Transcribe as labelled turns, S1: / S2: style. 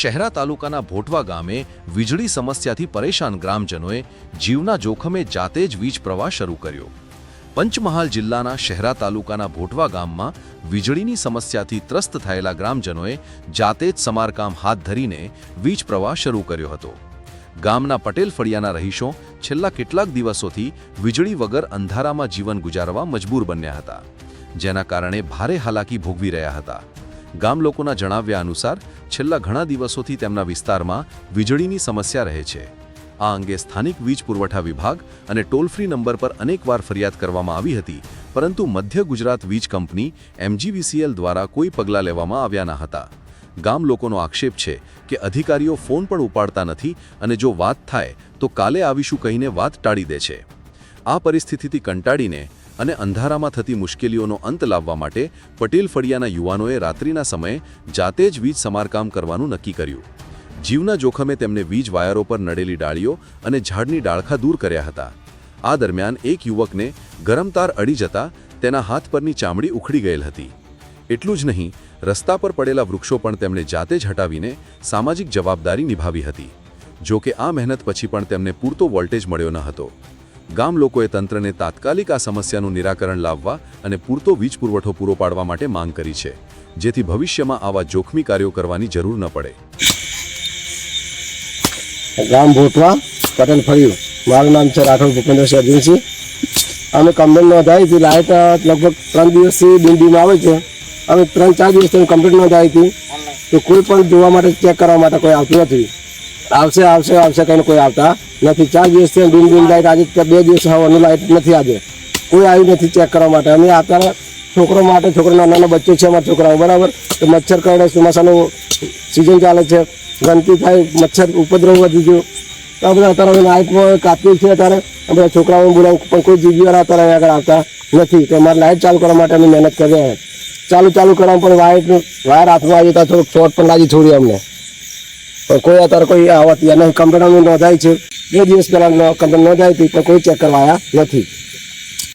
S1: શહેરા તાલુકાના ભોટવા ગામે વીજળી સમસ્યાથી પરેશાન ગ્રામજનોએ જીવના જોખમે જાતે જ વીજ પ્રવાહ શરૂ કર્યો. પંચમહાલ જિલ્લાના શહેરા તાલુકાના ભોટવા ગામમાં વીજળીની સમસ્યાથી ત્રસ્ત થયેલા ગ્રામજનોએ જાતે જ સમારકામ હાથ ધરીને વીજ પ્રવાહ શરૂ કર્યો હતો. ગામના પટેલ ફળિયાના રહીશો છેલ્લા કેટલાક દિવસોથી વીજળી વગર અંધારામાં જીવન ગુજારવા મજબૂર બન્યા હતા, જેના કારણે ભારે હાલાકી ભોગવી રહ્યા હતા. ગામ લોકોના જણાવ્યા અનુસાર, છેલ્લા ઘણા દિવસોથી તેમના વિસ્તારમાં વીજળીની સમસ્યા રહે છે. આ અંગે સ્થાનિક વીજ પુરવઠા વિભાગ અને ટોલ ફ્રી નંબર પર અનેકવાર ફરિયાદ કરવામાં આવી હતી, પરંતુ મધ્ય ગુજરાત વીજ કંપની એમજીવીસીએલ દ્વારા કોઈ પગલાં લેવામાં આવ્યા ન હતા. ગામ લોકોનો આક્ષેપ છે કે અધિકારીઓ ફોન પણ ઉપાડતા નથી અને જો વાત થાય તો કાલે આવીશું કહીને વાત ટાળી દે છે. આ પરિસ્થિતિથી કંટાળીને અને અંધારામાં થતી મુશ્કેલીઓનો અંત લાવવા માટે પટેલ ફળિયાના યુવાનોએ રાત્રિના સમયે જાતે જ વીજ સમારકામ કરવાનું નક્કી કર્યું. જીવના જોખમે તેમને વીજ વાયરો પર નડેલી ડાળીઓ અને ઝાડની ડાળખા દૂર કર્યા હતા. આ દરમિયાન એક યુવકને ગરમ તાર અડી જતા તેના હાથ પરની ચામડી ઉખડી ગયેલ હતી. એટલું જ નહીં, રસ્તા પર પડેલા વૃક્ષો પણ તેમણે જાતે જ હટાવીને સામાજિક જવાબદારી નિભાવી હતી. જો કે આ મહેનત પછી પણ તેમને પૂરતો વોલ્ટેજ મળ્યો ન હતો. ગામ લોકોએ તંત્રને તાત્કાલિક આ સમસ્યાનું નિરાકરણ લાવવા અને પૂરતો વીજ પુરવઠો પૂરો પાડવા માટે માંગ કરી છે, જેથી ભવિષ્યમાં આવા જોખમી કાર્યો કરવાની જરૂર ન પડે.
S2: ગામ ભોટવા પટેલ ફળિયું મારું નામ છે રાઠોડ ભૂપેન્દ્રસિંહ અર્જુનસિંહ. અમે કમ્પ્લેન નોંધાવી હતી લાઇટ લગભગ ત્રણ દિવસથી બિલ્ડિંગમાં આવે છે. અમે ત્રણ ચાર દિવસથી કમ્પ્લેન નોંધાવી હતી તો કોઈ પણ જોવા માટે ચેક કરવા માટે કોઈ આવતું નથી. આવશે આવશે આવશે, કઈ કોઈ આવતા નથી. ચાર દિવસથી ડીમ ડીમ લાઇટ આજે બે દિવસ હવાનું લાઇટ નથી આજે. કોઈ આવ્યું નથી ચેક કરવા માટે. અમે અત્યારે છોકરો માટે, છોકરો નાના બચ્ચો છે અમારા છોકરાઓ, બરાબર? તો મચ્છર કરડે ચોમાસાનું સિઝન ચાલે છે. ગંદકી થાય, મચ્છર ઉપદ્રવ વધી ગયો તો આપણે અત્યારે લાઇટમાં કાપ્યું છે અત્યારે. અમે છોકરાઓને બોલાવું, પણ કોઈ જીબીવાળા અત્યારે આગળ આવતા નથી. તો અમારે લાઇટ ચાલુ કરવા માટે અમે મહેનત કરી રહ્યા ચાલુ ચાલુ કરવા પણ વાયર વાયર હાથમાં આવી તો થોડુંક શોર્ટ પણ લાગી છોડી અમને. કોઈ અત્યારે કોઈ આવતી નહીં. કમ્પ્લેન નોંધાઈ છે. બે દિવસ પહેલાં કમ્પ્લેન નોંધાઈ હતી, પણ કોઈ ચેક કરવા આવ્યા નથી.